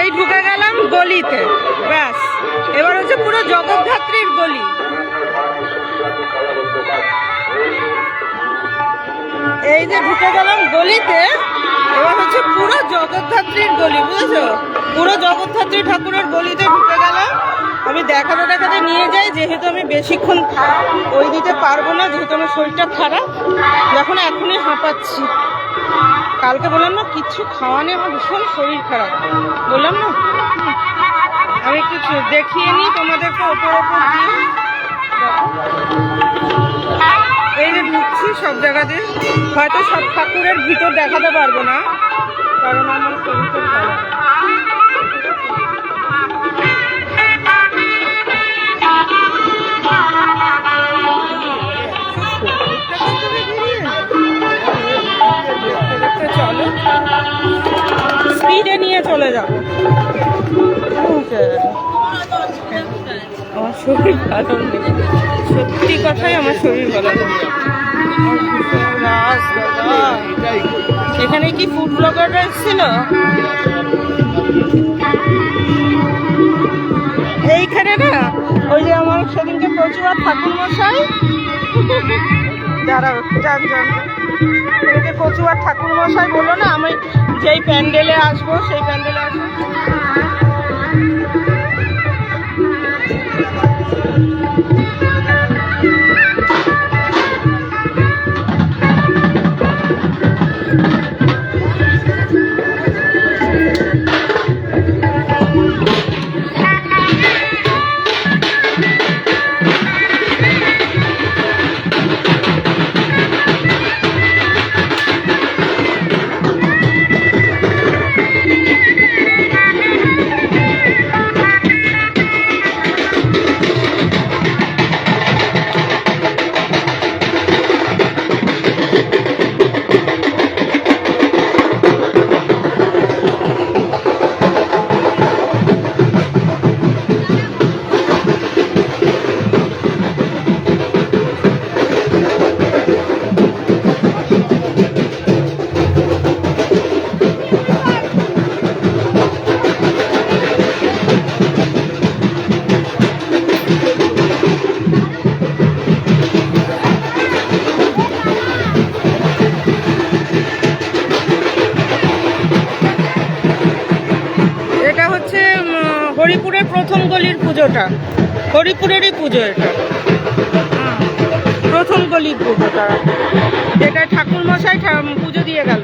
এই ঢুকে গেলাম গলিতে, ব্যাস। এবার হচ্ছে পুরো জগদ্ধাত্রীর গলি। এই যে ঢুকে গেলাম গলিতে, এবার হচ্ছে পুরো জগদ্ধাত্রীর গলি, বুঝেছ? পুরো জগদ্ধাত্রী ঠাকুরের গলিতে ঢুকে গেলাম। আমি দেখাতে দেখাতে নিয়ে যাই, যেহেতু আমি বেশিক্ষণ ওই দিতে পারব না, যেহেতু আমার শরীরটা খারাপ, যখন এখনই হাঁপাচ্ছি। কালকে বললাম না, কিছু খাওয়া নেই, আমার ভীষণ শরীর খারাপ। বললাম না, আমি কিছু দেখিয়ে নিই তোমাদেরকে, ওপর ওপর এই যে ঢুকছি সব জায়গাতে, হয়তো সব ঠাকুরের ভিতর দেখাতে পারব না, কারণ আমার শরীর খুব খারাপ। স্পিডে নিয়ে চলে যাব আমার শরীর ভালো সত্যি কথাই আমার শরীর ভালো। এখানে কি ফুড ব্লগাররা এসেছিল এইখানে না, ওই যে আমার সেদিনকে প্রচুর ঠাকুর মশাই দাঁড়াও ওই যে কচুয়ার ঠাকুর মশাই বলল না, আমি যেই প্যান্ডেলে আসবো সেই প্যান্ডেলে আসবো হরিপুরের প্রথম গলির পুজোটা। হরিপুরেরই পুজো এটা। হুম, প্রথম গলির পুজোটা। যেটা ঠাকুর মশাই পুজো দিয়ে গেল।